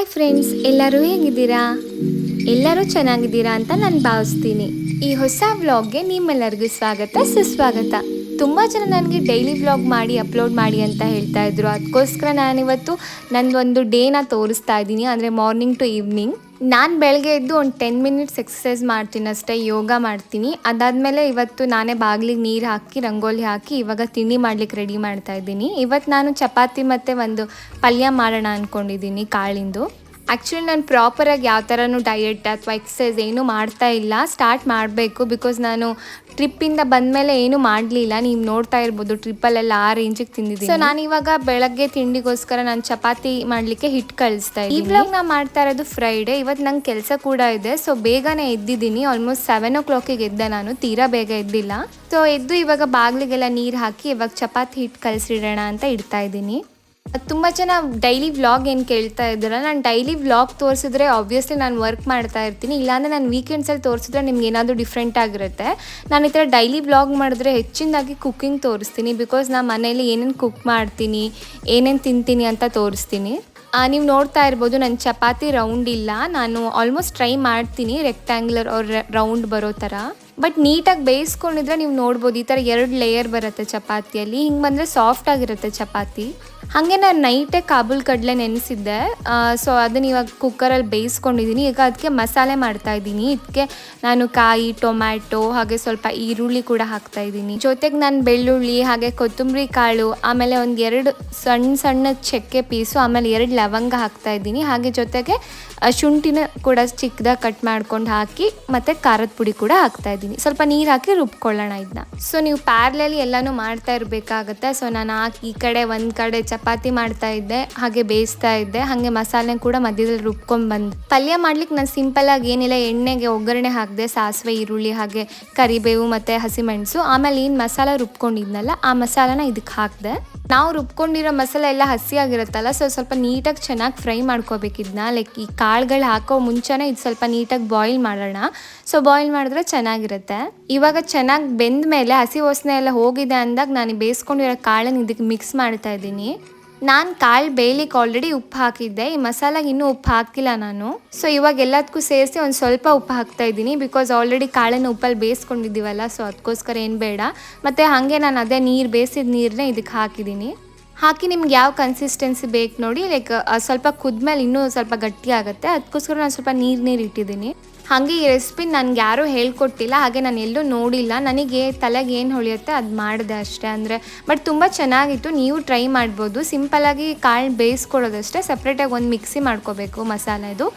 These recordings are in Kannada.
ಹಾಯ್ ಫ್ರೆಂಡ್ಸ್ ಎಲ್ಲರೂ ಹೇಗಿದ್ದೀರಾ? ಎಲ್ಲರೂ ಚೆನ್ನಾಗಿದ್ದೀರಾ ಅಂತ ನಾನು ಭಾವಿಸ್ತೀನಿ. ಈ ಹೊಸ ವ್ಲಾಗ್ಗೆ ನಿಮ್ಮೆಲ್ಲರಿಗೂ ಸ್ವಾಗತ, ಸುಸ್ವಾಗತ. ತುಂಬ ಜನ ನನಗೆ ಡೈಲಿ ವ್ಲಾಗ್ ಮಾಡಿ ಅಪ್ಲೋಡ್ ಮಾಡಿ ಅಂತ ಹೇಳ್ತಾ ಇದ್ರು. ಅದಕ್ಕೋಸ್ಕರ ನಾನಿವತ್ತು ಒಂದು ಡೇನ ತೋರಿಸ್ತಾ ಇದ್ದೀನಿ. ಅಂದರೆ ಮಾರ್ನಿಂಗ್ ಟು ಈವ್ನಿಂಗ್ ನಾನು ಬೆಳಗ್ಗೆ ಎದ್ದು ಒಂದು ಟೆನ್ ಮಿನಿಟ್ಸ್ ಎಕ್ಸಸೈಸ್ ಮಾಡ್ತೀನಿ ಅಷ್ಟೇ, ಯೋಗ ಮಾಡ್ತೀನಿ. ಅದಾದಮೇಲೆ ಇವತ್ತು ನಾನೇ ಬಾಗಿಲಿಗೆ ನೀರು ಹಾಕಿ, ರಂಗೋಲಿ ಹಾಕಿ, ಇವಾಗ ತಿಂಡಿ ಮಾಡ್ಲಿಕ್ಕೆ ರೆಡಿ ಮಾಡ್ತಾ ಇದ್ದೀನಿ. ಇವತ್ತು ನಾನು ಚಪಾತಿ ಮತ್ತು ಒಂದು ಪಲ್ಯ ಮಾಡೋಣ ಅಂದ್ಕೊಂಡಿದ್ದೀನಿ ಕಾಳಿಂದು. ಆ್ಯಕ್ಚುಲಿ ನಾನು ಪ್ರಾಪರಾಗಿ ಯಾವ ಥರನೂ ಡಯಟ್ ಅಥವಾ ಎಕ್ಸಸೈಸ್ ಏನೂ ಮಾಡ್ತಾ ಇಲ್ಲ. ಸ್ಟಾರ್ಟ್ ಮಾಡಬೇಕು ಬಿಕಾಸ್ ನಾನು ಟ್ರಿಪ್ಪಿಂದ ಬಂದಮೇಲೆ ಏನೂ ಮಾಡಲಿಲ್ಲ. ನೀವು ನೋಡ್ತಾ ಇರ್ಬೋದು ಟ್ರಿಪ್ಪಲ್ಲೆಲ್ಲ ಆ ರೇಂಜಿಗೆ ತಿಂದಿದ್ದೀನಿ. ಸೊ ನಾನು ಇವಾಗ ಬೆಳಗ್ಗೆ ತಿಂಡಿಗೋಸ್ಕರ ನಾನು ಚಪಾತಿ ಮಾಡಲಿಕ್ಕೆ ಹಿಟ್ಟು ಕಳಿಸ್ತಾ ಇದ್ದೀನಿ. ಇವಾಗ ನಾನು ಮಾಡ್ತಾ ಇರೋದು ಫ್ರೈಡೇ ಇವತ್ತು ನಂಗೆ ಕೆಲಸ ಕೂಡ ಇದೆ. ಸೊ ಬೇಗನೆ ಎದ್ದಿದ್ದೀನಿ. ಆಲ್ಮೋಸ್ಟ್ ಸೆವೆನ್ ಓ ಕ್ಲಾಕಿಗೆ ಎದ್ದೆ ನಾನು. ತೀರಾ ಬೇಗ ಎದ್ದಿಲ್ಲ. ಸೊ ಎದ್ದು ಇವಾಗ ಬಾಗಿಲಿಗೆಲ್ಲ ನೀರು ಹಾಕಿ ಇವಾಗ ಚಪಾತಿ ಹಿಟ್ಟು ಕಳಿಸಿಡೋಣ ಅಂತ ಇಡ್ತಾ ಇದ್ದೀನಿ. ತುಂಬ ಜನ ಡೈಲಿ ವ್ಲಾಗ್ ಏನು ಕೇಳ್ತಾ ಇದ್ದೀರ ನಾನು ಡೈಲಿ ವ್ಲಾಗ್ ತೋರಿಸಿದ್ರೆ ಆಬ್ವಿಯಸ್ಲಿ ನಾನು ವರ್ಕ್ ಮಾಡ್ತಾ ಇರ್ತೀನಿ. ಇಲ್ಲಾಂದರೆ ನಾನು ವೀಕೆಂಡ್ಸಲ್ಲಿ ತೋರಿಸಿದ್ರೆ ನಿಮ್ಗೆ ಏನಾದರೂ ಡಿಫ್ರೆಂಟ್ ಆಗಿರುತ್ತೆ. ನಾನು ಈ ಥರ ಡೈಲಿ ವ್ಲಾಗ್ ಮಾಡಿದ್ರೆ ಹೆಚ್ಚಿನದಾಗಿ ಕುಕ್ಕಿಂಗ್ ತೋರಿಸ್ತೀನಿ ಬಿಕಾಸ್ ನಾನು ಮನೇಲಿ ಏನೇನು ಕುಕ್ ಮಾಡ್ತೀನಿ, ಏನೇನು ತಿಂತೀನಿ ಅಂತ ತೋರಿಸ್ತೀನಿ. ನೀವು ನೋಡ್ತಾ ಇರ್ಬೋದು ನನ್ನ ಚಪಾತಿ ರೌಂಡ್ ಇಲ್ಲ. ನಾನು ಆಲ್ಮೋಸ್ಟ್ ಟ್ರೈ ಮಾಡ್ತೀನಿ ರೆಕ್ಟ್ಯಾಂಗ್ಯುಲರ್ ಅವ್ರ ರೌಂಡ್ ಬರೋ ಥರ. ಬಟ್ ನೀಟಾಗಿ ಬೇಯಿಸ್ಕೊಂಡಿದ್ರೆ ನೀವು ನೋಡ್ಬೋದು, ಈ ಥರ ಎರಡು ಲೇಯರ್ ಬರುತ್ತೆ ಚಪಾತಿಯಲ್ಲಿ. ಹಿಂಗೆ ಬಂದರೆ ಸಾಫ್ಟ್ ಆಗಿರುತ್ತೆ ಚಪಾತಿ. ಹಾಗೆ ನಾನು ನೈಟೇ ಕಾಬೂಲ್ ಕಡಲೆ ನೆನೆಸಿದ್ದೆ. ಸೊ ಅದನ್ನ ಇವಾಗ ಕುಕ್ಕರಲ್ಲಿ ಬೇಯಿಸ್ಕೊಂಡಿದ್ದೀನಿ ಈಗ ಅದಕ್ಕೆ ಮಸಾಲೆ ಮಾಡ್ತಾ ಇದ್ದೀನಿ ಇದಕ್ಕೆ ನಾನು ಕಾಯಿ, ಟೊಮ್ಯಾಟೊ, ಹಾಗೆ ಸ್ವಲ್ಪ ಈರುಳ್ಳಿ ಕೂಡ ಹಾಕ್ತಾ ಇದ್ದೀನಿ ಜೊತೆಗೆ ನಾನು ಬೆಳ್ಳುಳ್ಳಿ, ಹಾಗೆ ಕೊತ್ತಂಬರಿ ಕಾಳು, ಆಮೇಲೆ ಒಂದು ಎರಡು ಸಣ್ಣ ಸಣ್ಣ ಚಕ್ಕೆ ಪೀಸು, ಆಮೇಲೆ ಎರಡು ಲವಂಗ ಹಾಕ್ತಾ ಇದ್ದೀನಿ ಹಾಗೆ ಜೊತೆಗೆ ಶುಂಠಿನ ಕೂಡ ಚಿಕ್ಕದಾಗಿ ಕಟ್ ಮಾಡ್ಕೊಂಡು ಹಾಕಿ, ಮತ್ತು ಖಾರದ ಪುಡಿ ಕೂಡ ಹಾಕ್ತಾ ಇದ್ದೀನಿ ಸ್ವಲ್ಪ ನೀರು ಹಾಕಿ ರುಬ್ಕೊಳ್ಳೋಣ ಇದನ್ನ ಸೊ ನೀವು ಪ್ಯಾರ್ಲಲ್ಲಿ ಎಲ್ಲನೂ ಮಾಡ್ತಾ ಇರಬೇಕಾಗತ್ತೆ. ಸೊ ನಾನು ಹಾಕಿ ಈ ಕಡೆ ಒಂದು ಕಡೆ ಚಪಾತಿ ಮಾಡ್ತಾ ಇದ್ದೆ, ಹಾಗೆ ಬೇಯಿಸ್ತಾ ಇದ್ದೆ, ಹಾಗೆ ಮಸಾಲೆ ಕೂಡ ಮಧ್ಯದಲ್ಲಿ ರುಬ್ಕೊಂಡು ಬಂದು. ಪಲ್ಯ ಮಾಡ್ಲಿಕ್ಕೆ ನಾನು ಸಿಂಪಲ್ಲಾಗಿ ಏನಿಲ್ಲ, ಎಣ್ಣೆಗೆ ಒಗ್ಗರಣೆ ಹಾಕಿದೆ, ಸಾಸಿವೆ, ಈರುಳ್ಳಿ, ಹಾಗೆ ಕರಿಬೇವು ಮತ್ತು ಹಸಿಮೆಣಸು, ಆಮೇಲೆ ಏನು ಮಸಾಲ ರುಬ್ಕೊಂಡಿದ್ನಲ್ಲ, ಆ ಮಸಾಲಾನ ಇದಕ್ಕೆ ಹಾಕಿದೆ. ನಾವು ರುಬ್ಕೊಂಡಿರೋ ಮಸಾಲೆ ಎಲ್ಲ ಹಸಿಯಾಗಿರುತ್ತಲ್ಲ ಸೊ ಸ್ವಲ್ಪ ನೀಟಾಗಿ ಚೆನ್ನಾಗಿ ಫ್ರೈ ಮಾಡ್ಕೋಬೇಕಿದ್ನ ಲೈಕ್ ಈ ಕಾಳುಗಳು ಹಾಕೋ ಮುಂಚೆನೇ ಇದು ಸ್ವಲ್ಪ ನೀಟಾಗಿ ಬಾಯ್ಲ್ ಮಾಡೋಣ. ಸೊ ಬಾಯ್ಲ್ ಮಾಡಿದ್ರೆ ಚೆನ್ನಾಗಿರುತ್ತೆ. ಇವಾಗ ಚೆನ್ನಾಗಿ ಬೆಂದ ಮೇಲೆ ಹಸಿ ವಾಸನೆ ಎಲ್ಲ ಹೋಗಿದೆ ಅಂದಾಗ ನಾನು ಬೇಯಿಸ್ಕೊಂಡಿರೋ ಕಾಳನ್ನ ಇದಕ್ಕೆ ಮಿಕ್ಸ್ ಮಾಡ್ತಾ ಇದ್ದೀನಿ. ನಾನು ಕಾಳು ಬೇಯಲಿಕ್ಕೆ ಆಲ್ರೆಡಿ ಉಪ್ಪು ಹಾಕಿದ್ದೆ. ಈ ಮಸಾಲಾಗೆ ಇನ್ನೂ ಉಪ್ಪು ಹಾಕಿಲ್ಲ ನಾನು. ಸೊ ಇವಾಗ ಎಲ್ಲದಕ್ಕೂ ಸೇರಿಸಿ ಒಂದು ಸ್ವಲ್ಪ ಉಪ್ಪು ಹಾಕ್ತಾ ಇದ್ದೀನಿ. ಬಿಕಾಸ್ ಆಲ್ರೆಡಿ ಕಾಳನ್ನು ಉಪ್ಪಲ್ಲಿ ಬೇಯಿಸ್ಕೊಂಡಿದ್ದೀವಲ್ಲ ಸೊ ಅದಕ್ಕೋಸ್ಕರ ಏನು ಬೇಡ. ಮತ್ತು ಹಾಗೆ ನಾನು ಅದೇ ನೀರು ಬೇಯಿಸಿದ ನೀರನ್ನೇ ಇದಕ್ಕೆ ಹಾಕಿದ್ದೀನಿ. ಹಾಕಿ ನಿಮ್ಗೆ ಯಾವ ಕನ್ಸಿಸ್ಟೆನ್ಸಿ ಬೇಕು ನೋಡಿ ಲೈಕ್ ಸ್ವಲ್ಪ ಕುದ್ಮೇಲೆ ಇನ್ನೂ ಸ್ವಲ್ಪ ಗಟ್ಟಿ ಆಗುತ್ತೆ. ಅದಕ್ಕೋಸ್ಕರ ನಾನು ಸ್ವಲ್ಪ ನೀರು ನೀರು ಇಟ್ಟಿದ್ದೀನಿ. ಹಾಗೆ ಈ ರೆಸಿಪಿ ನನಗೆ ಯಾರೂ ಹೇಳ್ಕೊಟ್ಟಿಲ್ಲ, ಹಾಗೆ ನಾನು ಎಲ್ಲೂ ನೋಡಿಲ್ಲ. ನನಗೆ ತಲೆಗೆ ಏನು ಹೊಳಿಯುತ್ತೆ ಅದು ಮಾಡಿದೆ ಅಷ್ಟೇ ಅಂದರೆ. ಬಟ್ ತುಂಬ ಚೆನ್ನಾಗಿತ್ತು, ನೀವು ಟ್ರೈ ಮಾಡ್ಬೋದು. ಸಿಂಪಲಾಗಿ ಕಾಳು ಬೇಯಿಸ್ಕೊಳ್ಳೋದಷ್ಟೇ ಸಪ್ರೇಟಾಗಿ ಒಂದು ಮಿಕ್ಸಿ ಮಾಡ್ಕೋಬೇಕು ಮಸಾಲೆದು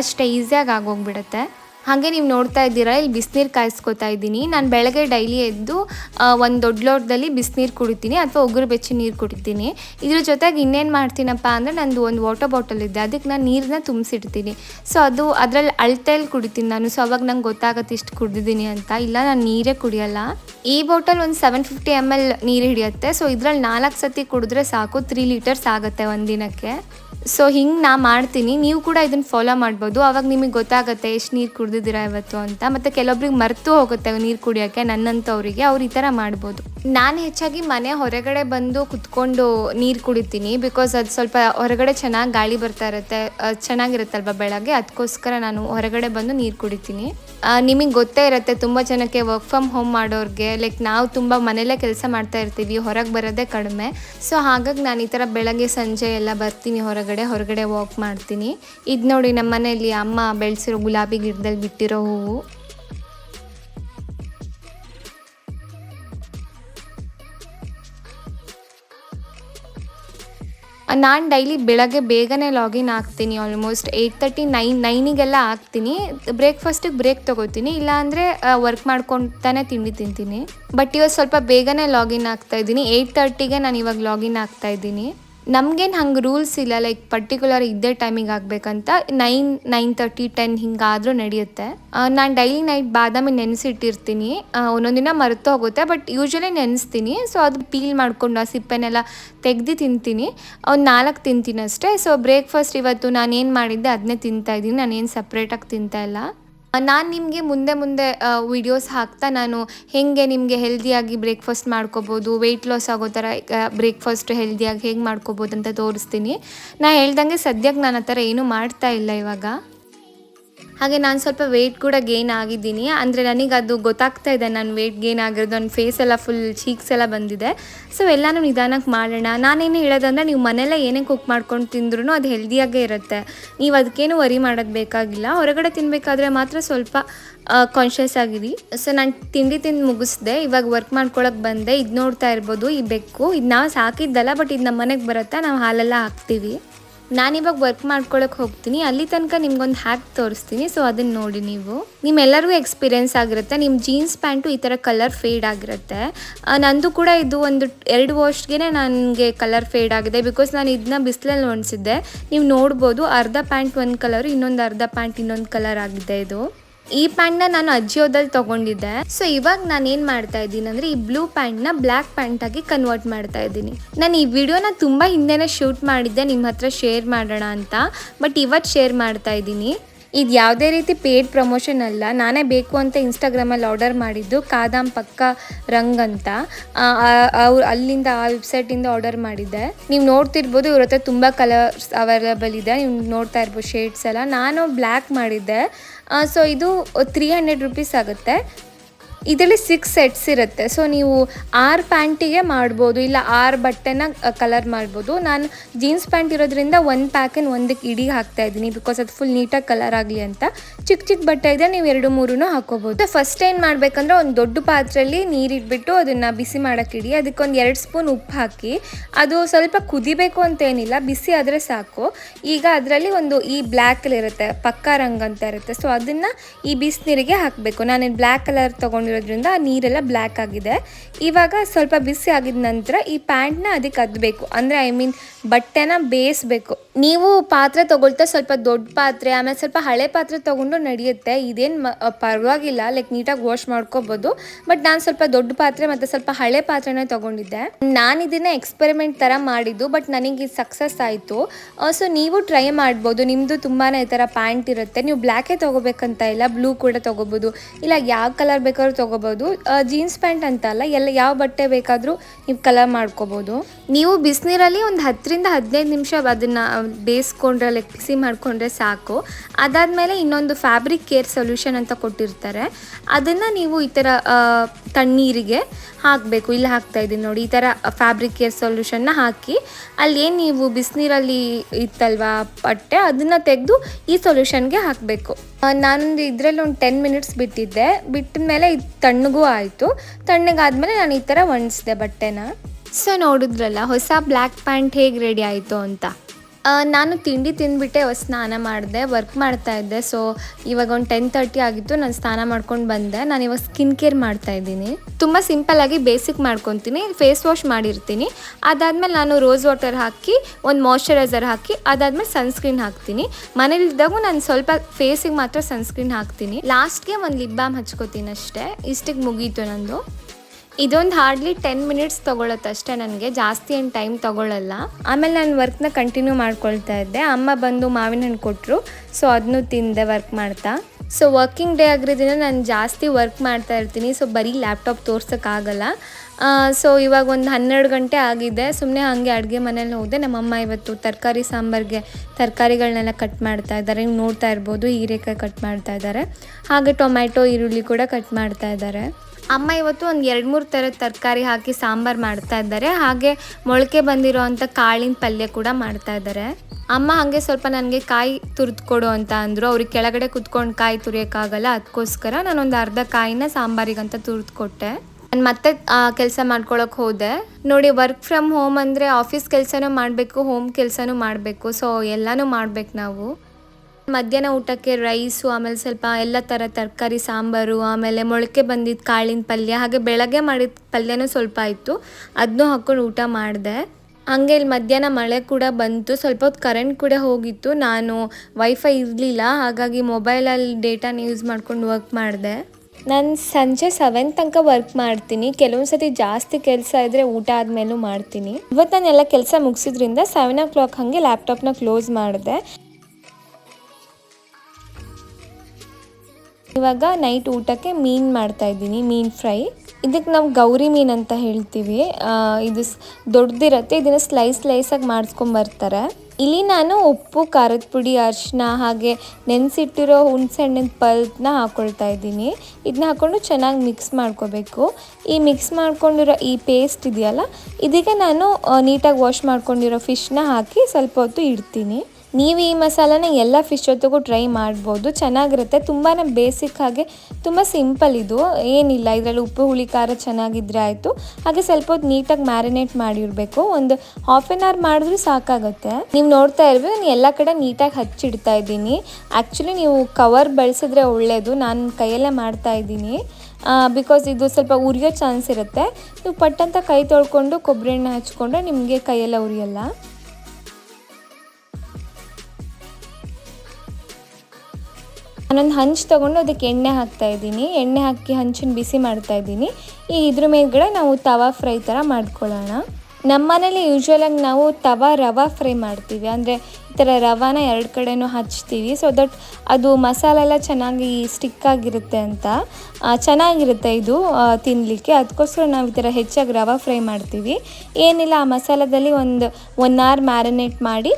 ಅಷ್ಟೇ ಈಸಿಯಾಗಿ ಆಗೋಗ್ಬಿಡುತ್ತೆ. ಹಾಗೆ ನೀವು ನೋಡ್ತಾ ಇದ್ದೀರಾ, ಇಲ್ಲಿ ಬಿಸಿನೀರು ಕಾಯಿಸ್ಕೊತಾ ಇದ್ದೀನಿ. ನಾನು ಬೆಳಗ್ಗೆ ಡೈಲಿ ಎದ್ದು ಒಂದು ದೊಡ್ಡ ಲೋಟದಲ್ಲಿ ಬಿಸಿನೀರು ಕುಡಿತೀನಿ, ಅಥವಾ ಉಗುರು ಬೆಚ್ಚಿ ನೀರು ಕುಡಿತೀನಿ. ಇದ್ರ ಜೊತೆಗೆ ಇನ್ನೇನು ಮಾಡ್ತೀನಪ್ಪ ಅಂದರೆ ನಂದು ಒಂದು ವಾಟರ್ ಬಾಟಲ್ ಇದೆ ಅದಕ್ಕೆ ನಾನು ನೀರನ್ನ ತುಂಬಿಸಿಡ್ತೀನಿ. ಸೊ ಅದು ಅದರಲ್ಲಿ ಅಳತೆಯಲ್ಲಿ ಕುಡಿತೀನಿ ನಾನು. ಸೊ ಅವಾಗ ನಂಗೆ ಗೊತ್ತಾಗುತ್ತೆ ಇಷ್ಟು ಕುಡಿದಿದ್ದೀನಿ ಅಂತ. ಇಲ್ಲ, ನಾನು ನೀರೇ ಕುಡಿಯೋಲ್ಲ. ಈ ಬಾಟಲ್ ಒಂದು ಸೆವೆನ್ ಫಿಫ್ಟಿ ಎಂ ಎಲ್ ನೀರು ಹಿಡಿಯುತ್ತೆ. ಸೊ ಇದ್ರಲ್ಲಿ ನಾಲ್ಕು ಸತಿ ಕುಡಿದ್ರೆ ಸಾಕು ತ್ರೀ ಲೀಟರ್ಸ್ ಆಗುತ್ತೆ ಒಂದಿನಕ್ಕೆ. ಸೊ ಹಿಂಗೆ ನಾ ಮಾಡ್ತೀನಿ. ನೀವು ಕೂಡ ಇದನ್ನು ಫಾಲೋ ಮಾಡ್ಬೋದು. ಅವಾಗ ನಿಮಗೆ ಗೊತ್ತಾಗುತ್ತೆ, ಎಷ್ಟು ನೀರು ಕುಡ್ದಿದ್ದೀರಾ ಇವತ್ತು ಅಂತ. ಮತ್ತು ಕೆಲವೊಬ್ರಿಗೆ ಮರೆತು ಹೋಗುತ್ತೆ ನೀರು ಕುಡಿಯೋಕ್ಕೆ ನನ್ನಂಥವ್ರಿಗೆ ಅವ್ರು ಈ ಥರ ಮಾಡ್ಬೋದು. ನಾನು ಹೆಚ್ಚಾಗಿ ಮನೆ ಹೊರಗಡೆ ಬಂದು ಕುತ್ಕೊಂಡು ನೀರು ಕುಡಿತೀನಿ. ಬಿಕಾಸ್ ಅದು ಸ್ವಲ್ಪ ಹೊರಗಡೆ ಚೆನ್ನಾಗಿ ಗಾಳಿ ಬರ್ತಾ ಇರುತ್ತೆ ಚೆನ್ನಾಗಿರುತ್ತಲ್ವ ಬೆಳಗ್ಗೆ? ಅದಕ್ಕೋಸ್ಕರ ನಾನು ಹೊರಗಡೆ ಬಂದು ನೀರು ಕುಡಿತೀನಿ. ನಿಮಗೆ ಗೊತ್ತೇ ಇರುತ್ತೆ, ತುಂಬ ಜನಕ್ಕೆ ವರ್ಕ್ ಫ್ರಮ್ ಹೋಮ್ ಮಾಡೋರಿಗೆ. ಲೈಕ್ ನಾವು ತುಂಬ ಮನೆಯಲ್ಲೇ ಕೆಲಸ ಮಾಡ್ತಾ ಇರ್ತೀವಿ, ಹೊರಗೆ ಬರೋದೇ ಕಡಿಮೆ. ಸೊ ಹಾಗಾಗಿ ನಾನು ಈ ಥರ ಬೆಳಗ್ಗೆ, ಸಂಜೆ ಎಲ್ಲ ಬರ್ತೀನಿ ಹೊರಗಡೆ ಹೊರಗಡೆ ವಾಕ್ ಮಾಡ್ತೀನಿ. ಇದು ನೋಡಿ ನಮ್ಮ ಮನೆಯಲ್ಲಿ ಅಮ್ಮ ಬೆಳೆಸಿರೋ ಗುಲಾಬಿ ಗಿಡದಲ್ಲಿ ಬಿಟ್ಟಿರೋ ಹೂವು. ನಾನು ಡೈಲಿ ಬೆಳಗ್ಗೆ ಬೇಗನೆ ಲಾಗಿನ್ ಆಗ್ತೀನಿ ಆಲ್ಮೋಸ್ಟ್ ಏಯ್ಟ್ ತರ್ಟಿ ನೈನ್ ನೈನಿಗೆಲ್ಲ ಆಗ್ತೀನಿ. ಬ್ರೇಕ್ಫಾಸ್ಟಿಗೆ ಬ್ರೇಕ್ ತೊಗೋತೀನಿ, ಇಲ್ಲಾಂದರೆ ವರ್ಕ್ ಮಾಡ್ಕೊತಾನೆ ತಿಂಡಿ ತಿಂತೀನಿ. ಬಟ್ ಇವತ್ತು ಸ್ವಲ್ಪ ಬೇಗನೆ ಲಾಗಿನ್ ಆಗ್ತಾ ಇದ್ದೀನಿ. ಏಯ್ಟ್ ತರ್ಟಿಗೆ ನಾನು ಇವಾಗ ಲಾಗಿನ್ ಆಗ್ತಾ ಇದ್ದೀನಿ. ನಮ್ಗೇನು ಹಂಗೆ ರೂಲ್ಸ್ ಇಲ್ಲ ಲೈಕ್ ಪರ್ಟಿಕ್ಯುಲರ್ ಇದ್ದೇ ಟೈಮಿಗೆ ಆಗಬೇಕಂತ ನೈನ್ ನೈನ್ ತರ್ಟಿ ಟೆನ್ ಹಿಂಗಾದರೂ ನಡೆಯುತ್ತೆ. ನಾನು ಡೈಲಿ ನೈಟ್ ಬಾದಾಮಿ ನೆನೆಸಿಟ್ಟಿರ್ತೀನಿ. ದಿನ ಮರೆತು ಹೋಗುತ್ತೆ ಬಟ್ ಯೂಶ್ವಲಿ ನೆನೆಸ್ತೀನಿ. ಸೊ ಅದು ಪೀಲ್ ಮಾಡ್ಕೊಂಡು ಆ ಸಿಪ್ಪೆನೆಲ್ಲ ತೆಗ್ದು ತಿಂತೀನಿ. ಒಂದು ನಾಲ್ಕು ತಿಂತೀನಿ ಅಷ್ಟೇ ಸೊ ಬ್ರೇಕ್ಫಾಸ್ಟ್ ಇವತ್ತು ನಾನು ಏನು ಮಾಡಿದ್ದೆ ಅದನ್ನೇ ತಿಂತಾ ಇದ್ದೀನಿ. ನಾನೇನು ಸಪ್ರೇಟಾಗಿ ತಿಂತಾ ಇಲ್ಲ. ನಾನು ನಿಮಗೆ ಮುಂದೆ ಮುಂದೆ ವಿಡಿಯೋಸ್ ಹಾಕ್ತಾ ನಾನು ಹೇಗೆ ನಿಮಗೆ ಹೆಲ್ದಿಯಾಗಿ ಬ್ರೇಕ್ಫಾಸ್ಟ್ ಮಾಡ್ಕೋಬೋದು ವೆಯ್ಟ್ ಲಾಸ್ ಆಗೋ ಥರ ಬ್ರೇಕ್ಫಾಸ್ಟ್ ಹೆಲ್ದಿಯಾಗಿ ಹೇಗೆ ಮಾಡ್ಕೋಬೋದು ಅಂತ ತೋರಿಸ್ತೀನಿ. ನಾನು ಹೇಳ್ದಂಗೆ ಸದ್ಯಕ್ಕೆ ನಾನು ಆ ಥರ ಏನೂ ಮಾಡ್ತಾ ಇಲ್ಲ ಇವಾಗ. ಹಾಗೆ ನಾನು ಸ್ವಲ್ಪ ವೆಯ್ಟ್ ಕೂಡ ಗೇನ್ ಆಗಿದ್ದೀನಿ. ಅಂದರೆ ನನಗೆ ಅದು ಗೊತ್ತಾಗ್ತಾ ಇದೆ ನಾನು ವೆಯ್ಟ್ ಗೇನ್ ಆಗಿರೋದು ನನ್ನ ಫೇಸ್ ಎಲ್ಲ ಫುಲ್ ಚೀಕ್ಸ್ ಎಲ್ಲ ಬಂದಿದೆ. ಸೊ ಎಲ್ಲನೂ ನಿಧಾನಕ್ಕೆ ಮಾಡೋಣ. ನಾನೇನು ಹೇಳೋದಂದ್ರೆ ನೀವು ಮನೆಯಲ್ಲೇ ಏನೇ ಕುಕ್ ಮಾಡ್ಕೊಂಡು ತಿಂದ್ರೂ ಅದು ಹೆಲ್ದಿಯಾಗೇ ಇರುತ್ತೆ. ನೀವು ಅದಕ್ಕೇನು ವರಿ ಮಾಡೋದು ಬೇಕಾಗಿಲ್ಲ. ಹೊರಗಡೆ ತಿನ್ನಬೇಕಾದ್ರೆ ಮಾತ್ರ ಸ್ವಲ್ಪ ಕಾನ್ಷಿಯಸ್ ಆಗಿರಿ. ಸೊ ನಾನು ತಿಂಡಿ ತಿಂದು ಮುಗಿಸ್ದೆ. ಇವಾಗ ವರ್ಕ್ ಮಾಡ್ಕೊಳಕ್ಕೆ ಬಂದೆ. ಇದು ನೋಡ್ತಾ ಇರ್ಬೋದು, ಈ ಬೆಕ್ಕು. ಇದು ನಾವು ಸಾಕಿದ್ದಲ್ಲ ಬಟ್ ಇದು ನಮ್ಮ ಮನೆಗೆ ಬರುತ್ತೆ? ನಾವು ಹಾಲೆಲ್ಲ ಹಾಕ್ತೀವಿ. ನಾನಿವಾಗ ವರ್ಕ್ ಮಾಡ್ಕೊಳಕ್ಕೆ ಹೋಗ್ತೀನಿ. ಅಲ್ಲಿ ತನಕ ನಿಮ್ಗೊಂದು ಹ್ಯಾಕ್ ತೋರಿಸ್ತೀನಿ. ಸೊ ಅದನ್ನ ನೋಡಿ ನೀವು. ನಿಮ್ಮೆಲ್ಲರಿಗೂ ಎಕ್ಸ್ಪೀರಿಯೆನ್ಸ್ ಆಗಿರುತ್ತೆ. ನಿಮ್ಮ ಜೀನ್ಸ್ ಪ್ಯಾಂಟು ಈ ಥರ ಕಲರ್ ಫೇಡ್ ಆಗಿರುತ್ತೆ. ನಂದು ಕೂಡ ಇದು ಒಂದು ಎರಡು ವಾಶ್ಗೆ ನನಗೆ ಕಲರ್ ಫೇಡ್ ಆಗಿದೆ. ಬಿಕಾಸ್ ನಾನು ಇದನ್ನ ಬಿಸಿಲಲ್ಲಿ ಒಣಸಿದ್ದೆ ನೀವು ನೋಡ್ಬೋದು, ಅರ್ಧ ಪ್ಯಾಂಟ್ ಒಂದು ಕಲರು ಇನ್ನೊಂದು ಅರ್ಧ ಪ್ಯಾಂಟ್ ಇನ್ನೊಂದು ಕಲರ್ ಆಗಿದೆ ಇದು. ಈ ಪ್ಯಾಂಟ್ನ ನಾನು ಅಜ್ಜಿಯೋದಲ್ಲಿ ತಗೊಂಡಿದ್ದೆ. ಸೊ ಇವಾಗ ನಾನು ಏನು ಮಾಡ್ತಾ ಇದ್ದೀನಿ ಅಂದರೆ ಈ ಬ್ಲೂ ಬ್ಲಾಕ್ ಬ್ಲ್ಯಾಕ್ ಪ್ಯಾಂಟಾಗಿ ಕನ್ವರ್ಟ್ ಮಾಡ್ತಾ ಇದ್ದೀನಿ. ನಾನು ಈ ವಿಡಿಯೋನ ತುಂಬ ಹಿಂದೆನೇ ಶೂಟ್ ಮಾಡಿದ್ದೆ ನಿಮ್ಮ ಹತ್ರ ಶೇರ್ ಮಾಡೋಣ ಅಂತ. ಬಟ್ ಇವತ್ತು ಶೇರ್ ಮಾಡ್ತಾ ಇದ್ದೀನಿ. ಇದು ಯಾವುದೇ ರೀತಿ ಪೇಡ್ ಪ್ರಮೋಷನ್ ಅಲ್ಲ. ನಾನೇ ಬೇಕು ಅಂತ ಇನ್ಸ್ಟಾಗ್ರಾಮಲ್ಲಿ ಆರ್ಡರ್ ಮಾಡಿದ್ದು ಕಾದಾಮ್ ಪಕ್ಕ ರಂಗ್ ಅಂತ. ಅವ್ರು ಅಲ್ಲಿಂದ ಆ ವೆಬ್ಸೈಟಿಂದ ಆರ್ಡರ್ ಮಾಡಿದ್ದೆ. ನೀವು ನೋಡ್ತಿರ್ಬೋದು ಇವ್ರ ಹತ್ರ ತುಂಬ ಕಲರ್ಸ್ ಅವೈಲೇಬಲ್ ಇದೆ. ನೀವು ನೋಡ್ತಾ ಇರ್ಬೋದು ಶೇಡ್ಸ್ ಎಲ್ಲ. ನಾನು ಬ್ಲ್ಯಾಕ್ ಮಾಡಿದ್ದೆ. ಸೊ ಇದು ತ್ರೀ ಹಂಡ್ರೆಡ್ ರುಪೀಸ್ ಆಗುತ್ತೆ. ಇದರಲ್ಲಿ ಸಿಕ್ಸ್ ಸೆಟ್ಸ್ ಇರುತ್ತೆ. ಸೊ ನೀವು ಆರು ಪ್ಯಾಂಟಿಗೆ ಮಾಡ್ಬೋದು, ಇಲ್ಲ ಆರು ಬಟ್ಟೆನ ಕಲರ್ ಮಾಡ್ಬೋದು. ನಾನು ಜೀನ್ಸ್ ಪ್ಯಾಂಟ್ ಇರೋದ್ರಿಂದ ಒಂದು ಪ್ಯಾಕನ್ನು ಒಂದಕ್ಕೆ ಇಡೀ ಹಾಕ್ತಾ ಇದ್ದೀನಿ. ಬಿಕಾಸ್ ಅದು ಫುಲ್ ನೀಟಾಗಿ ಕಲರ್ ಆಗಲಿ ಅಂತ. ಚಿಕ್ಕ ಚಿಕ್ಕ ಬಟ್ಟೆ ಇದೆ, ನೀವು ಎರಡು ಮೂರೂ ಹಾಕೋಬೋದು ಫಸ್ಟ್ ಏನು ಮಾಡಬೇಕಂದ್ರೆ ಒಂದು ದೊಡ್ಡ ಪಾತ್ರೆಯಲ್ಲಿ ನೀರಿಟ್ಬಿಟ್ಟು ಅದನ್ನು ಬಿಸಿ ಮಾಡೋಕ್ಕಿಡಿ ಅದಕ್ಕೊಂದು ಎರಡು ಸ್ಪೂನ್ ಉಪ್ಪು ಹಾಕಿ. ಅದು ಸ್ವಲ್ಪ ಕುದಿಬೇಕು ಅಂತ ಏನಿಲ್ಲ, ಬಿಸಿ ಆದರೆ ಸಾಕು. ಈಗ ಅದರಲ್ಲಿ ಒಂದು ಈ ಬ್ಲ್ಯಾಕಲ್ಲಿರುತ್ತೆ ಪಕ್ಕ ರಂಗ್ ಅಂತ ಇರುತ್ತೆ. ಸೊ ಅದನ್ನು ಈ ಬಿಸಿನೀರಿಗೆ ಹಾಕಬೇಕು. ನಾನು ಬ್ಲ್ಯಾಕ್ ಕಲರ್ ತೊಗೊಂಡಿರೋದ್ರಿಂದ ಆ ನೀರೆಲ್ಲ ಬ್ಲ್ಯಾಕ್ ಆಗಿದೆ. ಇವಾಗ ಸ್ವಲ್ಪ ಬಿಸಿ ಆಗಿದ ನಂತರ ಈ ಪ್ಯಾಂಟ್ನ ಅದಕ್ಕೆ ಅದ್ಬೇಕು. ಅಂದರೆ ಐ ಮೀನ್ ಬಟ್ಟೆನ ಬೇಯಿಸ್ಬೇಕು. ನೀವು ಪಾತ್ರೆ ತೊಗೊಳ್ತಾ ಸ್ವಲ್ಪ ದೊಡ್ಡ ಪಾತ್ರೆ, ಆಮೇಲೆ ಸ್ವಲ್ಪ ಹಳೆ ಪಾತ್ರೆ ತೊಗೊಂಡು ನಡೆಯುತ್ತೆ. ಇದೇನು ಪರವಾಗಿಲ್ಲ. ಲೈಕ್ ನೀಟಾಗಿ ವಾಶ್ ಮಾಡ್ಕೋಬೋದು. ಬಟ್ ನಾನು ಸ್ವಲ್ಪ ದೊಡ್ಡ ಪಾತ್ರೆ ಮತ್ತು ಸ್ವಲ್ಪ ಹಳೆ ಪಾತ್ರೆನೇ ತೊಗೊಂಡಿದ್ದೆ. ನಾನು ಇದನ್ನು ಎಕ್ಸ್ಪೆರಿಮೆಂಟ್ ಥರ ಮಾಡಿದ್ದು, ಬಟ್ ನನಗೆ ಇದು ಸಕ್ಸಸ್ ಆಯಿತು. ಸೊ ನೀವು ಟ್ರೈ ಮಾಡ್ಬೋದು. ನಿಮ್ಮದು ತುಂಬಾ ಈ ಥರ ಪ್ಯಾಂಟ್ ಇರುತ್ತೆ. ನೀವು ಬ್ಲ್ಯಾಕೇ ತೊಗೋಬೇಕಂತ ಇಲ್ಲ, ಬ್ಲೂ ಕೂಡ ತೊಗೋಬೋದು. ಇಲ್ಲ, ಯಾವ ಕಲರ್ ಬೇಕಾದ್ರೂ ತೊಗೋಬೋದು. ಜೀನ್ಸ್ ಪ್ಯಾಂಟ್ ಅಂತ ಅಲ್ಲ, ಎಲ್ಲ ಯಾವ ಬಟ್ಟೆ ಬೇಕಾದರೂ ನೀವು ಕಲರ್ ಮಾಡ್ಕೋಬೋದು. ನೀವು ಬಿಸಿನೀರಲ್ಲಿ ಒಂದು ಹತ್ತರಿಂದ ಹದಿನೈದು ನಿಮಿಷ ಅದನ್ನು ಬೇಯಿಸ್ಕೊಂಡ್ರೆ ಲೈಕ್ ಬಿಸಿ ಮಾಡಿಕೊಂಡ್ರೆ ಸಾಕು. ಅದಾದಮೇಲೆ ಇನ್ನೊಂದು ಫ್ಯಾಬ್ರಿಕ್ ಕೇರ್ ಸೊಲ್ಯೂಷನ್ ಅಂತ ಕೊಟ್ಟಿರ್ತಾರೆ. ಅದನ್ನು ನೀವು ಈ ಥರ ತಣ್ಣೀರಿಗೆ ಹಾಕಬೇಕು. ಇಲ್ಲಿ ಹಾಕ್ತಾ ಇದ್ದೀನಿ ನೋಡಿ, ಈ ಥರ ಫ್ಯಾಬ್ರಿಕ್ ಕೇರ್ ಸೊಲ್ಯೂಷನ್ನ ಹಾಕಿ. ಅಲ್ಲಿ ಏನು ನೀವು ಬಿಸಿನೀರಲ್ಲಿ ಇತ್ತಲ್ವಾ ಬಟ್ಟೆ ಅದನ್ನು ತೆಗೆದು ಈ ಸೊಲ್ಯೂಷನ್ಗೆ ಹಾಕಬೇಕು. ನಾನೊಂದು ಇದರಲ್ಲಿ ಒಂದು ಟೆನ್ ಮಿನಿಟ್ಸ್ ಬಿಟ್ಟಿದ್ದೆ. ಬಿಟ್ಟ ಮೇಲೆ ಇದು ತಣ್ಣಗೂ ಆಯಿತು. ತಣ್ಣಗಾದ್ಮೇಲೆ ನಾನು ಈ ಥರ ಒಣಸಿದೆ ಬಟ್ಟೆನ. ಸೊ ನೋಡಿದ್ರಲ್ಲ, ಹೊಸ ಬ್ಲ್ಯಾಕ್ ಪ್ಯಾಂಟ್ ಹೇಗೆ ರೆಡಿ ಆಯಿತು ಅಂತ. ನಾನು ತಿಂಡಿ ತಿಂದ್ಬಿಟ್ಟೆ ಸ್ನಾನ ಮಾಡಿದೆ ವರ್ಕ್ ಮಾಡ್ತಾ ಇದ್ದೆ. ಸೊ ಇವಾಗ ಒಂದು ಟೆನ್ ತರ್ಟಿ ಆಗಿತ್ತು, ನಾನು ಸ್ನಾನ ಮಾಡ್ಕೊಂಡು ಬಂದೆ. ನಾನು ಇವಾಗ ಸ್ಕಿನ್ ಕೇರ್ ಮಾಡ್ತಾ ಇದ್ದೀನಿ. ತುಂಬ ಸಿಂಪಲ್ಲಾಗಿ ಬೇಸಿಕ್ ಮಾಡ್ಕೊತೀನಿ ಫೇಸ್ ವಾಶ್ ಮಾಡಿರ್ತೀನಿ. ಅದಾದ್ಮೇಲೆ ನಾನು ರೋಸ್ ವಾಟರ್ ಹಾಕಿ, ಒಂದು ಮಾಯ್ಶ್ಚರೈಸರ್ ಹಾಕಿ, ಅದಾದಮೇಲೆ ಸನ್ಸ್ಕ್ರೀನ್ ಹಾಕ್ತೀನಿ. ಮನೇಲಿದ್ದಾಗೂ ನಾನು ಸ್ವಲ್ಪ ಫೇಸಿಗೆ ಮಾತ್ರ ಸನ್ಸ್ಕ್ರೀನ್ ಹಾಕ್ತೀನಿ. ಲಾಸ್ಟ್ಗೆ ಒಂದು ಲಿಪ್ ಬಾಮ್ ಹಚ್ಕೋತೀನಿ ಅಷ್ಟೇ. ಇಷ್ಟಿಗೆ ಮುಗೀತು ನಂದು. ಇದೊಂದು ಹಾರ್ಡ್ಲಿ ಟೆನ್ ಮಿನಿಟ್ಸ್ ತೊಗೊಳತ್ತೆ ಅಷ್ಟೇ ನನಗೆ. ಜಾಸ್ತಿ ಏನು ಟೈಮ್ ತೊಗೊಳ್ಳಲ್ಲ ಆಮೇಲೆ ನಾನು ವರ್ಕ್ನ ಕಂಟಿನ್ಯೂ ಮಾಡ್ಕೊಳ್ತಾ ಇದ್ದೆ. ಅಮ್ಮ ಬಂದು ಮಾವಿನ ಹಣ್ಣು ಕೊಟ್ಟರು ಸೊ ಅದನ್ನು ತಿಂದೆ ವರ್ಕ್ ಮಾಡ್ತಾ. ಸೊ ವರ್ಕಿಂಗ್ ಡೇ ಆಗಿರೋದ್ರಿಂದ ನಾನು ಜಾಸ್ತಿ ವರ್ಕ್ ಮಾಡ್ತಾ ಇರ್ತೀನಿ. ಸೊ ಬರೀ ಲ್ಯಾಪ್ಟಾಪ್ ತೋರ್ಸೋಕ್ಕಾಗಲ್ಲ ಸೊ ಇವಾಗ ಒಂದು ಹನ್ನೆರಡು ಗಂಟೆ ಆಗಿದೆ. ಸುಮ್ಮನೆ ಹಾಗೆ ಅಡುಗೆ ಮನೇಲಿ ಹೋದೆ. ನಮ್ಮಮ್ಮ ಇವತ್ತು ತರಕಾರಿ ಸಾಂಬಾರಿಗೆ ತರಕಾರಿಗಳನ್ನೆಲ್ಲ ಕಟ್ ಮಾಡ್ತಾ ಇದ್ದಾರೆ ಹಿಂಗೆ ನೋಡ್ತಾ ಇರ್ಬೋದು, ಹೀರೆಕಾಯಿ ಕಟ್ ಮಾಡ್ತಾ ಇದ್ದಾರೆ ಹಾಗೆ ಟೊಮ್ಯಾಟೊ, ಈರುಳ್ಳಿ ಕೂಡ ಕಟ್ ಮಾಡ್ತಾ ಇದ್ದಾರೆ ಅಮ್ಮ ಇವತ್ತು ಒಂದು ಎರಡು ಮೂರು ಥರದ ತರಕಾರಿ ಹಾಕಿ ಸಾಂಬಾರು ಮಾಡ್ತಾ ಇದ್ದಾರೆ. ಹಾಗೆ ಮೊಳಕೆ ಬಂದಿರೋ ಅಂಥ ಕಾಳಿನ ಪಲ್ಯ ಕೂಡ ಮಾಡ್ತಾ ಇದ್ದಾರೆ. ಅಮ್ಮ ಹಾಗೆ ಸ್ವಲ್ಪ ನನಗೆ ಕಾಯಿ ತುರಿದು ಕೊಡು ಅಂತ ಅಂದರು. ಅವ್ರಿಗೆ ಕೆಳಗಡೆ ಕುತ್ಕೊಂಡು ಕಾಯಿ ತುರಿಯೋಕ್ಕಾಗಲ್ಲ ಅದಕ್ಕೋಸ್ಕರ ನಾನೊಂದು ಅರ್ಧ ಕಾಯಿನ ಸಾಂಬಾರಿಗಂತ ತುರಿದು ಕೊಟ್ಟೆ. ನಾನು ಮತ್ತೆ ಕೆಲಸ ಮಾಡ್ಕೊಳಕ್ಕೆ ಹೋದೆ. ನೋಡಿ ವರ್ಕ್ ಫ್ರಮ್ ಹೋಮ್ ಅಂದರೆ ಆಫೀಸ್ ಕೆಲಸನೂ ಮಾಡಬೇಕು ಹೋಮ್ ಕೆಲಸನೂ ಮಾಡಬೇಕು. ಸೊ ಎಲ್ಲನೂ ಮಾಡ್ಬೇಕು ನಾವು. ಮಧ್ಯಾಹ್ನ ಊಟಕ್ಕೆ ರೈಸು ಆಮೇಲೆ ಸ್ವಲ್ಪ ಎಲ್ಲ ಥರ ತರಕಾರಿ, ಸಾಂಬಾರು, ಆಮೇಲೆ ಮೊಳಕೆ ಬಂದಿದ್ದ ಕಾಳಿನ ಪಲ್ಯ, ಹಾಗೆ ಬೆಳಗ್ಗೆ ಮಾಡಿದ ಪಲ್ಯನೂ ಸ್ವಲ್ಪ ಇತ್ತು ಅದನ್ನೂ ಹಾಕ್ಕೊಂಡು ಊಟ ಮಾಡಿದೆ. ಹಂಗೆ ಇಲ್ಲಿ ಮಧ್ಯಾಹ್ನ ಮಳೆ ಕೂಡ ಬಂತು. ಸ್ವಲ್ಪ ಹೊತ್ತು ಕರೆಂಟ್ ಕೂಡ ಹೋಗಿತ್ತು. ನಾನು ವೈಫೈ ಇರಲಿಲ್ಲ. ಹಾಗಾಗಿ ಮೊಬೈಲಲ್ಲಿ ಡೇಟಾನ ಯೂಸ್ ಮಾಡ್ಕೊಂಡು ವರ್ಕ್ ಮಾಡಿದೆ. ನಾನು ಸಂಜೆ ಸೆವೆನ್ ತನಕ ವರ್ಕ್ ಮಾಡ್ತೀನಿ. ಕೆಲವೊಂದು ಸತಿ ಜಾಸ್ತಿ ಕೆಲಸ ಇದ್ದರೆ ಊಟ ಆದಮೇಲೂ ಮಾಡ್ತೀನಿ. ಇವತ್ತು ನಾನು ಎಲ್ಲ ಕೆಲಸ ಮುಗಿಸಿದ್ರಿಂದ ಸೆವೆನ್ ಓ ಕ್ಲಾಕ್ ಹಾಗೆ ಲ್ಯಾಪ್ಟಾಪ್ನ ಕ್ಲೋಸ್ ಮಾಡಿದೆ. ಇವಾಗ ನೈಟ್ ಊಟಕ್ಕೆ ಮೀನು ಮಾಡ್ತಾ ಇದ್ದೀನಿ, ಮೀನು ಫ್ರೈ. ಇದಕ್ಕೆ ನಾವು ಗೌರಿ ಮೀನು ಅಂತ ಹೇಳ್ತೀವಿ. ಇದು ದೊಡ್ಡದಿರತ್ತೆ ಇದನ್ನು ಸ್ಲೈಸ್ ಸ್ಲೈಸಾಗಿ ಮಾಡಿಸ್ಕೊಂಬರ್ತಾರೆ ಇಲ್ಲಿ ನಾನು ಉಪ್ಪು, ಖಾರದ ಪುಡಿ, ಅರಿಶಿನ, ಹಾಗೆ ನೆನೆಸಿಟ್ಟಿರೋ ಹುಣಸೆಹಣ್ಣಿನ ಪಲ್ಪ್ನ ಹಾಕ್ಕೊಳ್ತಾ ಇದ್ದೀನಿ. ಇದನ್ನ ಹಾಕ್ಕೊಂಡು ಚೆನ್ನಾಗಿ ಮಿಕ್ಸ್ ಮಾಡ್ಕೋಬೇಕು. ಈ ಮಿಕ್ಸ್ ಮಾಡ್ಕೊಂಡಿರೋ ಈ ಪೇಸ್ಟ್ ಇದೆಯಲ್ಲ ಇದಕ್ಕೆ ನಾನು ನೀಟಾಗಿ ವಾಶ್ ಮಾಡ್ಕೊಂಡಿರೋ ಫಿಶ್ನ ಹಾಕಿ ಸ್ವಲ್ಪ ಹೊತ್ತು ಇಡ್ತೀನಿ. ನೀವು ಈ ಮಸಾಲಾನ ಎಲ್ಲ ಫಿಶ್ ಜೊತೆಗೂ ಟ್ರೈ ಮಾಡ್ಬೋದು. ಚೆನ್ನಾಗಿರುತ್ತೆ. ತುಂಬಾ ಬೇಸಿಕ್ ಹಾಗೆ ತುಂಬ ಸಿಂಪಲ್ ಇದು. ಏನಿಲ್ಲ, ಇದರಲ್ಲಿ ಉಪ್ಪು, ಹುಳಿ, ಖಾರ ಚೆನ್ನಾಗಿದ್ರೆ ಆಯಿತು. ಹಾಗೆ ಸ್ವಲ್ಪ ಹೊತ್ತು ನೀಟಾಗಿ ಮ್ಯಾರಿನೇಟ್ ಮಾಡಿರಬೇಕು. ಒಂದು ಹಾಫ್ ಆನ್ ಅವರ್ ಮಾಡಿದ್ರೂ ಸಾಕಾಗುತ್ತೆ. ನೀವು ನೋಡ್ತಾ ಇರ್ಬೋದು, ನಾನು ಎಲ್ಲ ಕಡೆ ನೀಟಾಗಿ ಹಚ್ಚಿಡ್ತಾ ಇದ್ದೀನಿ. ಆ್ಯಕ್ಚುಲಿ ನೀವು ಕವರ್ ಬಳಸಿದ್ರೆ ಒಳ್ಳೆಯದು ನಾನು ಕೈಯಲ್ಲೇ ಮಾಡ್ತಾ ಇದ್ದೀನಿ. ಬಿಕಾಸ್ ಇದು ಸ್ವಲ್ಪ ಉರಿಯೋ ಚಾನ್ಸ್ ಇರುತ್ತೆ. ನೀವು ಪಟ್ಟಂತ ಕೈ ತೊಳ್ಕೊಂಡು ಕೊಬ್ಬರಿ ಎಣ್ಣೆ ಹಚ್ಕೊಂಡ್ರೆ ನಿಮಗೆ ಕೈಯೆಲ್ಲ ಉರಿಯಲ್ಲ. ನಾನೊಂದು ಹಂಚು ತೊಗೊಂಡು ಅದಕ್ಕೆ ಎಣ್ಣೆ ಹಾಕ್ತಾ ಇದ್ದೀನಿ. ಎಣ್ಣೆ ಹಾಕಿ ಹಂಚನ್ನು ಬಿಸಿ ಮಾಡ್ತಾ ಇದ್ದೀನಿ. ಈ ಇದ್ರ ಮೇಲ್ಗಡೆ ನಾವು ತವಾ ಫ್ರೈ ಥರ ಮಾಡ್ಕೊಳ್ಳೋಣ. ನಮ್ಮ ಮನೇಲಿ ಯೂಶ್ವಲಾಗಿ ನಾವು ತವಾ ರವಾ ಫ್ರೈ ಮಾಡ್ತೀವಿ. ಅಂದರೆ ಈ ಥರ ರವಾನ ಎರಡು ಕಡೆನೂ ಹಚ್ತೀವಿ. ಸೊ ದಟ್ ಅದು ಮಸಾಲೆ ಎಲ್ಲ ಚೆನ್ನಾಗಿ ಸ್ಟಿಕ್ ಆಗಿರುತ್ತೆ ಅಂತ. ಚೆನ್ನಾಗಿರುತ್ತೆ ಇದು ತಿನ್ನಲಿಕ್ಕೆ ಅದಕ್ಕೋಸ್ಕರ ನಾವು ಈ ಥರ ಹೆಚ್ಚಾಗಿ ರವಾ ಫ್ರೈ ಮಾಡ್ತೀವಿ. ಏನಿಲ್ಲ, ಆ ಮಸಾಲದಲ್ಲಿ ಒಂದು ಒನ್ ಅವರ್ ಮ್ಯಾರಿನೇಟ್ ಮಾಡಿ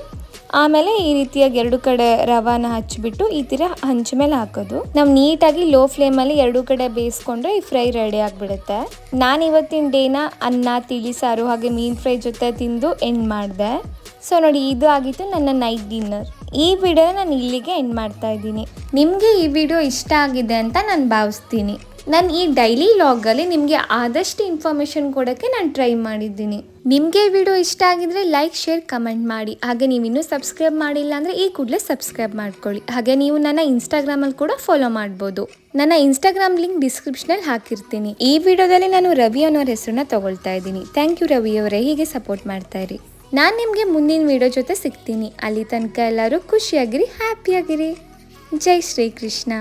ಆಮೇಲೆ ಈ ರೀತಿಯಾಗಿ ಎರಡು ಕಡೆ ರವಾನ ಹಚ್ಚಿಬಿಟ್ಟು ಈ ತರ ಹಂಚ ಮೇಲೆ ಹಾಕೋದು. ನಾವು ನೀಟಾಗಿ ಲೋ ಫ್ಲೇಮಲ್ಲಿ ಎರಡು ಕಡೆ ಬೇಯಿಸ್ಕೊಂಡ್ರೆ ಈ ಫ್ರೈ ರೆಡಿ ಆಗಿಬಿಡುತ್ತೆ. ನಾನು ಇವತ್ತಿನ ಡೇನ ಅನ್ನ, ತಿಳಿ, ಸಾರು ಹಾಗೆ ಮೀನು ಫ್ರೈ ಜೊತೆ ತಿಂದು ಎಂಡ್ ಮಾಡಿದೆ. ಸೊ ನೋಡಿ ಇದು ಆಗಿತ್ತು ನನ್ನ ನೈಟ್ ಡಿನ್ನರ್ ಈ ವಿಡಿಯೋ ನಾನು ಇಲ್ಲಿಗೆ ಎಂಡ್ ಮಾಡ್ತಾ ಇದ್ದೀನಿ. ನಿಮಗೆ ಈ ವಿಡಿಯೋ ಇಷ್ಟ ಆಗಿದೆ ಅಂತ ನಾನು ಭಾವಿಸ್ತೀನಿ. ನಾನು ಈ ಡೈಲಿ ಲಾಗಲ್ಲಿ ನಿಮಗೆ ಆದಷ್ಟು ಇನ್ಫಾರ್ಮೇಷನ್ ಕೊಡೋಕ್ಕೆ ನಾನು ಟ್ರೈ ಮಾಡಿದ್ದೀನಿ. ನಿಮಗೆ ವಿಡಿಯೋ ಇಷ್ಟ ಆಗಿದ್ರೆ ಲೈಕ್ ಶೇರ್ ಕಮೆಂಟ್ ಮಾಡಿ. ಹಾಗೆ ನೀವು ಇನ್ನೂ ಸಬ್ಸ್ಕ್ರೈಬ್ ಮಾಡಿಲ್ಲ ಅಂದರೆ ಈ ಕೂಡಲೇ ಸಬ್ಸ್ಕ್ರೈಬ್ ಮಾಡ್ಕೊಳ್ಳಿ. ಹಾಗೆ ನೀವು ನನ್ನ ಇನ್ಸ್ಟಾಗ್ರಾಮಲ್ಲಿ ಕೂಡ ಫಾಲೋ ಮಾಡ್ಬೋದು. ನನ್ನ ಇನ್ಸ್ಟಾಗ್ರಾಮ್ ಲಿಂಕ್ ಡಿಸ್ಕ್ರಿಪ್ಷನಲ್ಲಿ ಹಾಕಿರ್ತೀನಿ. ಈ ವಿಡಿಯೋದಲ್ಲಿ ನಾನು ರವಿ ಅನ್ನೋರ ಹೆಸರನ್ನ ತಗೊಳ್ತಾ ಇದ್ದೀನಿ. ಥ್ಯಾಂಕ್ ಯು ರವಿ ಅವರೇ, ಹೀಗೆ ಸಪೋರ್ಟ್ ಮಾಡ್ತಾ ಇರಿ. ನಾನು ನಿಮಗೆ ಮುಂದಿನ ವಿಡಿಯೋ ಜೊತೆ ಸಿಗ್ತೀನಿ. ಅಲ್ಲಿ ತನಕ ಎಲ್ಲರೂ ಖುಷಿಯಾಗಿರಿ ಹ್ಯಾಪಿಯಾಗಿರಿ ಜೈ ಶ್ರೀ ಕೃಷ್ಣ